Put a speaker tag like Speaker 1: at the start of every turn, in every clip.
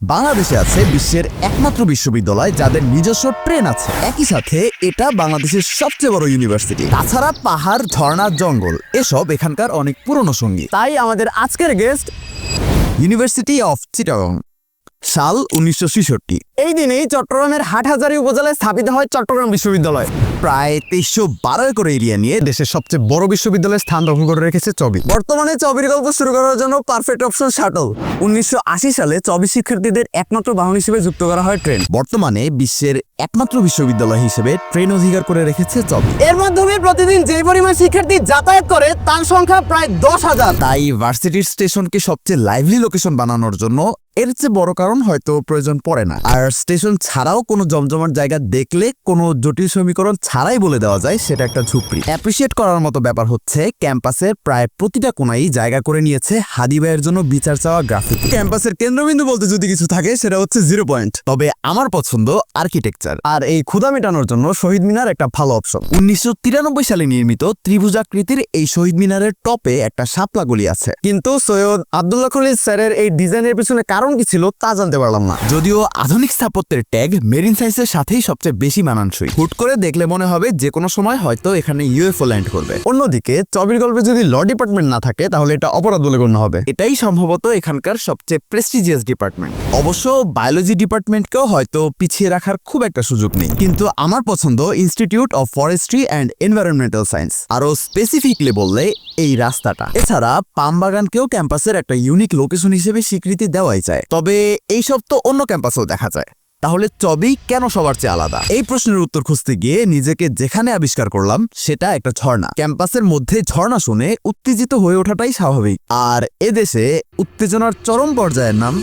Speaker 1: বাংলাদেশে আছে বিশ্বের একমাত্র বিশ্ববিদ্যালয় যাদের নিজস্ব ট্রেন আছে। একই সাথে এটা বাংলাদেশের সবচেয়ে বড় ইউনিভার্সিটি। তাছাড়া পাহাড়, ঝর্ণা, জঙ্গল, এসব এখানকার অনেক পুরনো সঙ্গী।
Speaker 2: তাই আমাদের আজকের গেস্ট
Speaker 1: ইউনিভার্সিটি অফ চিটাগং সাল উনিশশো ছেষট্টি।
Speaker 2: এই দিনেই চট্টগ্রামের হাটহাজারী উপজেলায় স্থাপিত হয় চট্টগ্রাম বিশ্ববিদ্যালয়।
Speaker 1: প্রায় তেইশশো বারো একর এরিয়া নিয়ে দেশের সবচেয়ে বড় বিশ্ববিদ্যালয়ের স্থান দখল করে রেখেছে চবি।
Speaker 2: বর্তমানে চবির গল্প শুরু করার জন্য পারফেক্ট অপশন শাটল উনিশশো আশি সালে চবি শিক্ষার্থীদের একমাত্র বাহন হিসেবে যুক্ত করা হয় ট্রেন।
Speaker 1: বর্তমানে বিশ্বের একমাত্র বিশ্ববিদ্যালয় হিসেবে ট্রেন অধিকার করে রেখেছে চবি।
Speaker 2: এর মাধ্যমে প্রতিদিন যে পরিমাণ শিক্ষার্থী যাতায়াত করে, তার সংখ্যা প্রায় দশ হাজার।
Speaker 1: তাই ভার্সিটির স্টেশনকে সবচেয়ে লাইভলি লোকেশন বানানোর জন্য এর চেয়ে বড় কারণ হয়তো প্রয়োজন পড়ে না। আর স্টেশন ছাড়াও কোনো জমজমাট জায়গা দেখলে কোনো জটিল সমীকরণ ছাড়াই বলে দেওয়া যায়, সেটা একটা ঝুপড়ি। অ্যাপ্রিসিয়েট করার মতো ব্যাপার হচ্ছে, ক্যাম্পাসের প্রায় প্রতিটা কোনাই জায়গা করে নিয়েছে হাদি ভাইয়ের জন্য বিচার চাওয়া গ্রাফিক। ক্যাম্পাসের কেন্দ্রবিন্দু বলতে যদি কিছু থাকে, সেটা হচ্ছে জিরো পয়েন্ট তবে আমার পছন্দ আর্কিটেকচার
Speaker 2: আর এই ক্ষুদা মেটানোর জন্য শহীদ মিনার একটা ভালো অপশন
Speaker 1: উনিশশো তিরানব্বই সালে নির্মিত ত্রিভুজাকৃতির এই শহীদ মিনারের টপে একটা শাপলা গলি আছে।
Speaker 2: কিন্তু সৈয়দ আব্দুল্লাহ খলিল স্যারের এই ডিজাইনের পিছনে কারণ কি ছিল তা জানতে পারলাম না।
Speaker 1: যদিও আধুনিক স্থাপত্যের ট্যাগ মেরিন সায়েন্সের সাথেই সবচেয়ে বেশি মানানসই। হুট করে দেখলে মনে হবে যে কোনো সময় হয়তো এখানে ইউএফও ল্যান্ড করবে।
Speaker 2: অন্যদিকে চবির গল্পে যদি ল ডিপার্টমেন্ট না থাকে, তাহলে এটা অপরাধ বলে গণ্য হবে।
Speaker 1: এটাই সম্ভবত এখানকার সবচেয়ে প্রেস্টিজিয়াস ডিপার্টমেন্ট অবশ্য বায়োলজি ডিপার্টমেন্টকেও হয়তো পিছিয়ে রাখার খুব একটা সুযোগ নেই। কিন্তু আমার পছন্দ institute of forestry and environmental science আরও স্পেসিফিকলি বললে এই রাস্তাটা। এছাড়া পাম বাগানকেও ক্যাম্পাসের একটা ইউনিক লোকেশন হিসেবে স্বীকৃতি দেওয়াই যায়। তবে এইসব তো অন্য ক্যাম্পাসেও দেখা যায়। তাহলে চবি কেন সবার চেয়ে আলাদা? এই প্রশ্নের উত্তর খুঁজতে গিয়ে নিজেকে যেখানে আবিষ্কার করলাম, সেটা একটা ঝর্ণা। ক্যাম্পাসের মধ্যে ঝর্ণা শুনে উত্তেজিত হয়ে ওঠাটাই স্বাভাবিক। আর এদেশে উত্তেজনার চরম পর্যায়ের নাম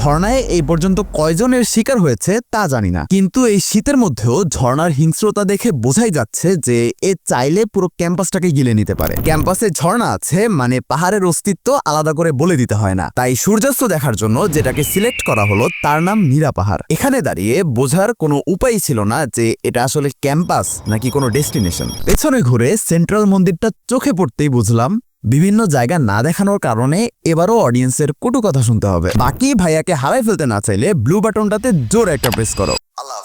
Speaker 1: ঝর্ণায় এই পর্যন্ত কয়জনের শিকার হয়েছে তা জানি না। কিন্তু এই শীতের মধ্যেও ঝর্ণার হিংস্রতা দেখে বোঝাই যাচ্ছে যে এ চাইলে পুরো ক্যাম্পাসটাকে গিলে নিতে পারে। ক্যাম্পাসে ঝর্ণা আছে মানে পাহাড়ের অস্তিত্ব আলাদা করে বলে দিতে হয় না। তাই সূর্যাস্ত দেখার জন্য যেটাকে সিলেক্ট করা হলো তার নাম মীরা পাহাড়। এখানে দাঁড়িয়ে বোঝার কোনো উপায় ছিল না যে এটা আসলে ক্যাম্পাস নাকি কোনো ডেস্টিনেশন। পেছনে ঘুরে সেন্ট্রাল মন্দিরটা চোখে পড়তেই বুঝলাম বিভিন্ন জায়গা না দেখানোর কারণে এবারও অডিয়েন্সের কটু কথা শুনতে হবে। বাকি ভাইয়াকে হারাই ফেলতে না চাইলে ব্লু বাটনটাতে জোর একটা প্রেস করো। আল্লাহ